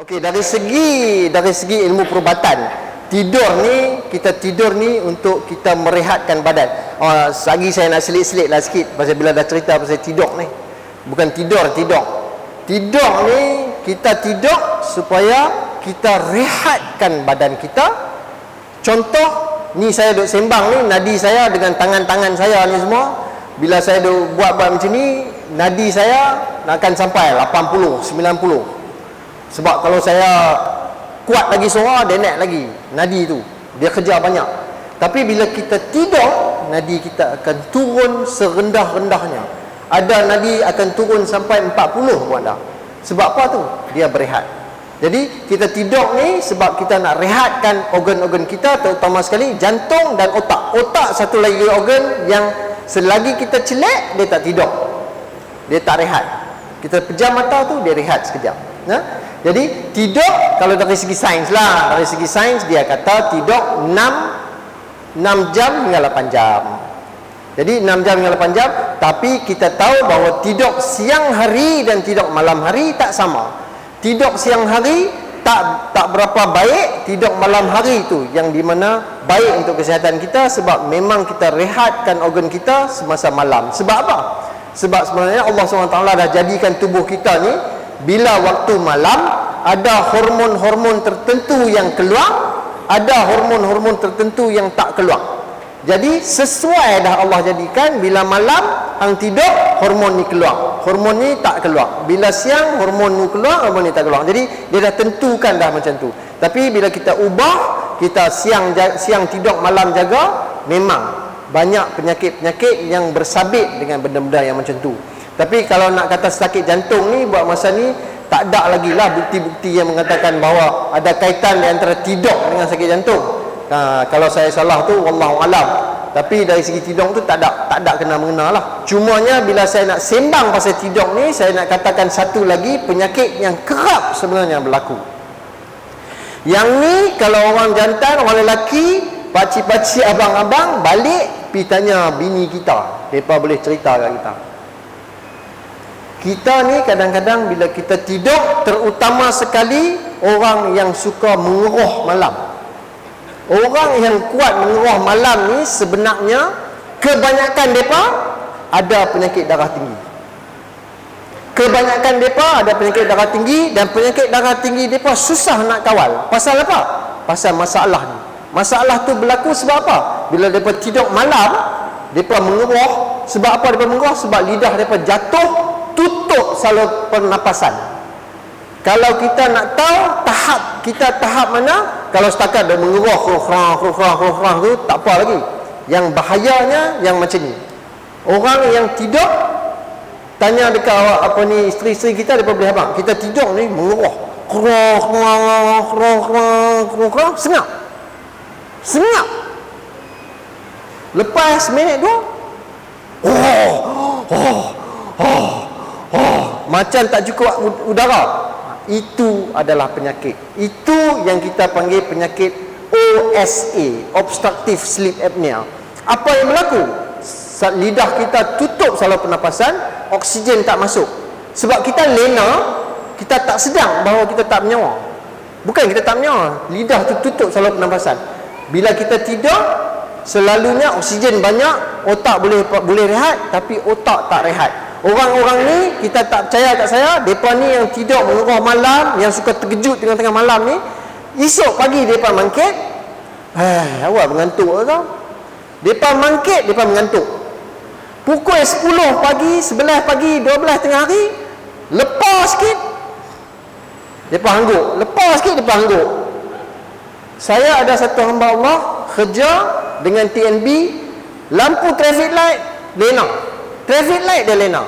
Okey, dari segi dari segi ilmu perubatan, tidur ni kita tidur ni untuk kita merehatkan badan. Oh, lagi saya nak selit-selit lah sikit pasal bila dah cerita pasal tidur ni. Bukan tidur, tidur. Tidur ni kita tidur supaya kita rehatkan badan kita. Contoh ni saya duk sembang ni nadi saya dengan tangan-tangan saya ni semua bila saya duk buat-buat macam ni nadi saya akan sampai 80 90 sebab kalau saya kuat lagi suara, naik lagi. Nadi tu. Dia kerja banyak. Tapi bila kita tidur, nadi kita akan turun serendah-rendahnya. Ada nadi akan turun sampai 40 pun ada. Sebab apa tu? Dia berehat. Jadi kita tidur ni sebab kita nak rehatkan organ-organ kita terutama sekali jantung dan otak. Otak satu lagi organ yang selagi kita celak dia tak tidur. Dia tak rehat. Kita pejam mata tu dia rehat sekejap. Nah, jadi tidur kalau dari segi sains lah, dari segi sains dia kata tidur 6 6 jam hingga 8 jam. Jadi 6 jam hingga 8 jam, tapi kita tahu bahawa tidur siang hari dan tidur malam hari tak sama. Tidur siang hari tak tak berapa baik, tidur malam hari itu yang di mana baik untuk kesihatan kita sebab memang kita rehatkan organ kita semasa malam. Sebab apa? Sebab sebenarnya Allah SWT dah jadikan tubuh kita ni bila waktu malam ada hormon-hormon tertentu yang keluar ada hormon-hormon tertentu yang tak keluar. Jadi sesuai dah Allah jadikan bila malam hang tidur hormon ni keluar. Hormon ni tak keluar. Bila siang hormon ni keluar hormon ni tak keluar. Jadi dia dah tentukan dah macam tu. Tapi bila kita ubah kita siang siang tidur malam jaga memang banyak penyakit-penyakit yang bersabit dengan benda-benda yang macam tu tapi kalau nak kata sakit jantung ni buat masa ni tak ada lagi lah bukti-bukti yang mengatakan bahawa ada kaitan di antara tidur dengan sakit jantung. Ha, kalau saya salah tu wallahu alam. Tapi dari segi tidur tu tak ada tak ada kena mengena lah. Cumanya bila saya nak sembang pasal tidur ni saya nak katakan satu lagi penyakit yang kerap sebenarnya berlaku. Yang ni kalau orang jantan, orang lelaki, pakcik-pakcik abang-abang balik pi tanya bini kita. Depa boleh cerita kat kita kita ni kadang-kadang bila kita tidur terutama sekali orang yang suka mengeruh malam orang yang kuat mengeruh malam ni sebenarnya kebanyakan mereka ada penyakit darah tinggi kebanyakan mereka ada penyakit darah tinggi dan penyakit darah tinggi mereka susah nak kawal pasal apa? pasal masalah ni masalah tu berlaku sebab apa? bila mereka tidur malam mereka mengeruh sebab apa mereka mengeruh? sebab lidah mereka jatuh tutup salur pernapasan. Kalau kita nak tahu tahap kita tahap mana kalau setakat dah mengeruh khurah khurah khurah tu tak apa lagi. Yang bahayanya yang macam ni. Orang yang tidur tanya dekat awak apa ni isteri-isteri kita dia boleh abang kita tidur ni mengeruh. Khurah khurah khurah khurah sengap. Sengap. Lepas minit dua oh oh oh macam tak cukup udara. Itu adalah penyakit. Itu yang kita panggil penyakit OSA obstructive sleep apnea. Apa yang berlaku? Lidah kita tutup saluran pernafasan oksigen tak masuk. Sebab kita lena kita tak sedang bahawa kita tak menyawa bukan kita tak menyawa lidah tu tutup saluran pernafasan bila kita tidur selalunya oksigen banyak otak boleh boleh rehat tapi otak tak rehat Orang-orang ni kita tak percaya kat saya, depa ni yang tidur mengeruh malam, yang suka terkejut tengah-tengah malam ni, esok pagi depa mangkit, eh awak mengantuk ke? Depa mangkit, depa mengantuk. Pukul 10 pagi, 11 pagi, 12 tengah hari, lepas sikit depa hangguk. Lepas sikit depa hangguk. Saya ada satu hamba Allah kerja dengan TNB lampu traffic light lena Traffic light dia lena.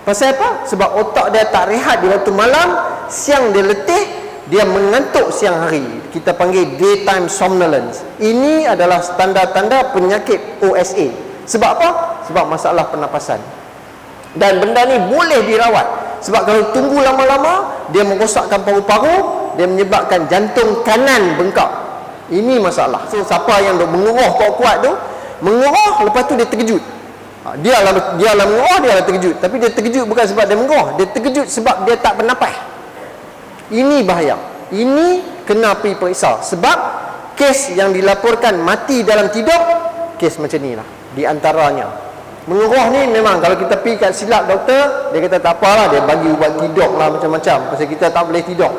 Pasal apa? Sebab otak dia tak rehat di waktu malam Siang dia letih Dia mengantuk siang hari. Kita panggil daytime somnolence. Ini adalah tanda-tanda penyakit OSA Sebab apa? Sebab masalah pernafasan Dan benda ni boleh dirawat. Sebab kalau tunggu lama-lama Dia merosakkan paru-paru Dia menyebabkan jantung kanan bengkak. Ini masalah. So siapa yang menguruh kuat-kuat tu Menguruh lepas tu dia terkejut Ha, dia lah dia lah mengoh dia lah terkejut tapi dia terkejut bukan sebab dia mengoh dia terkejut sebab dia tak bernafas Ini bahaya. Ini kena pergi periksa. Sebab kes yang dilaporkan mati dalam tidur, kes macam ni lah. Di antaranya. Mengeruh ni memang kalau kita pergi kat silap doktor, dia kata tak apalah, dia bagi ubat tidur lah macam-macam. Pasal kita tak boleh tidur.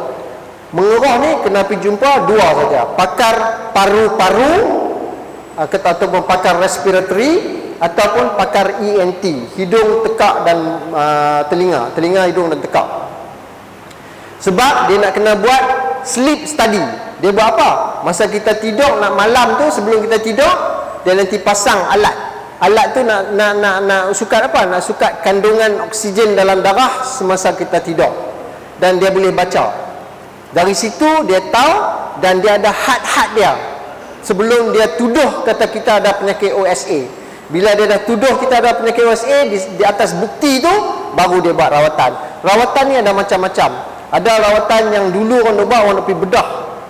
Mengeruh ni kena pergi jumpa dua saja. Pakar paru-paru ah, ataupun pakar respiratory ataupun pakar ENT, hidung, tekak dan uh, telinga, telinga, hidung dan tekak. Sebab dia nak kena buat sleep study. Dia buat apa? Masa kita tidur nak malam tu sebelum kita tidur, dia nanti pasang alat. Alat tu nak nak nak nak sukat apa? Nak sukat kandungan oksigen dalam darah semasa kita tidur. Dan dia boleh baca. Dari situ dia tahu dan dia ada had-had dia. Sebelum dia tuduh kata kita ada penyakit OSA. Bila dia dah tuduh kita ada penyakit OSA di, di atas bukti tu baru dia buat rawatan. Rawatan ni ada macam-macam. Ada rawatan yang dulu orang nak buat orang nak pergi bedah.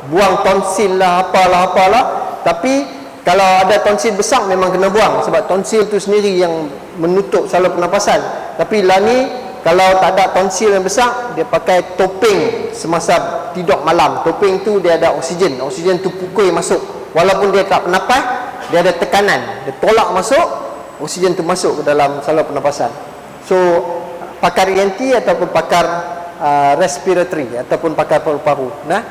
Buang tonsil lah apalah apalah. Tapi kalau ada tonsil besar memang kena buang. Sebab tonsil tu sendiri yang menutup saluran pernafasan tapi lah ni kalau tak ada tonsil yang besar dia pakai topeng semasa tidur malam. Topeng tu dia ada oksigen. Oksigen tu pukul masuk. Walaupun dia tak bernafas dia ada tekanan. Dia tolak masuk oksigen tu masuk ke dalam saluran pernafasan so pakar ENT ataupun pakar uh, respiratory ataupun pakar paru-paru nah